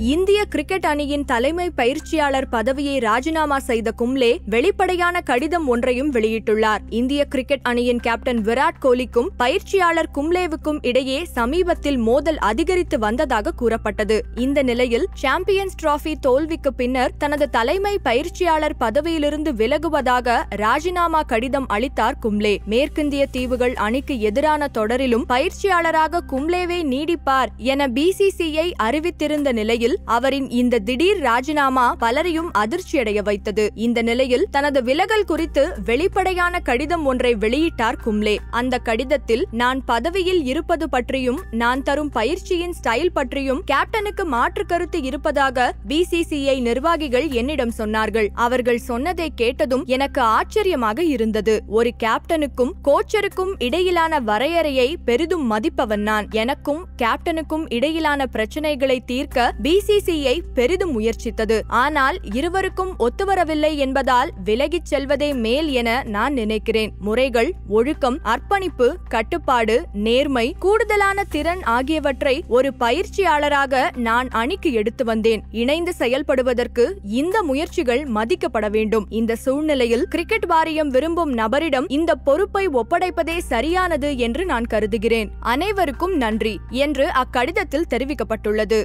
இந்திய கிரிக்கெட் அணியின் தலைமை பயிற்சியாளர் பதவியை ராஜினாமா செய்த கும்ளே வெளிப்படையான கடிதம் ஒன்றையும் வெளியிட்டுள்ளார். இந்திய கிரிக்கெட் அணியின் கேப்டன் விராட் கோலிக்கும் பயிற்சியாளர் கும்ளேவுக்கும் இடையே சமீபத்தில் மோதல் அதிகரித்து வந்ததாக கூறப்பட்டது. இந்த நிலையில் சாம்பியன்ஸ் டிராபி தோல்விக்கு பின்னர் தனது தலைமை பயிற்சியாளர் பதவியிலிருந்து விலகுவதாக ராஜினாமா கடிதம் அளித்தார் கும்ளே மேற்கிந்திய தீவுகள் அணிக்கு எதிரான தொடரிலும் பயிற்சியாளராக கும்ளேவே நீடிப்பார் என பிசிசிஐ அறிவித்திருந்த நிலையில் அவரின் இந்த திடீர் ராஜினாமா பலரையும் அதிர்ச்சியடைய வைத்தது. இந்த நிலையில் தனது விலகல் குறித்து வெளிப்படையான கடிதம் ஒன்றை வெளியிட்டார் கும்லே. அந்த கடிதத்தில் நான் பதவியில் இருப்பது பற்றியும் நான் தரும் பயிற்சியின் ஸ்டைல் பற்றியும் கேப்டனுக்கு மாற்று கருத்து இருப்பதாக பிசிசிஐ நிர்வாகிகள் என்னிடம் சொன்னார்கள். அவர்கள் சொன்னதை கேட்டதும் எனக்கு ஆச்சரியமாக இருந்தது. ஒரு கேப்டனுக்கும் கோச்சருக்கும் இடையிலான வரையறையை பெரிதும் மதிப்பவன் நான். எனக்கும் கேப்டனுக்கும் இடையிலான பிரச்சனைகளை தீர்க்க பிசிசிஐ பெரிதும் முயற்சித்தது. ஆனால் இருவருக்கும் ஒத்துவரவில்லை என்பதால் விலகிச் செல்வதே மேல் என நான் நினைக்கிறேன். முறைகள் ஒழுக்கம் அர்ப்பணிப்பு கட்டுப்பாடு நேர்மை கூடுதலான திறன் ஆகியவற்றை ஒரு பயிற்சியாளராக நான் அணிக்கு எடுத்து வந்தேன். இணைந்து செயல்படுவதற்கு இந்த முயற்சிகள் மதிக்கப்பட வேண்டும். இந்த சூழ்நிலையில் கிரிக்கெட் வாரியம் விரும்பும் நபரிடம் இந்த பொறுப்பை ஒப்படைப்பதே சரியானது என்று நான் கருதுகிறேன். அனைவருக்கும் நன்றி என்று அக்கடிதத்தில் தெரிவிக்கப்பட்டுள்ளது.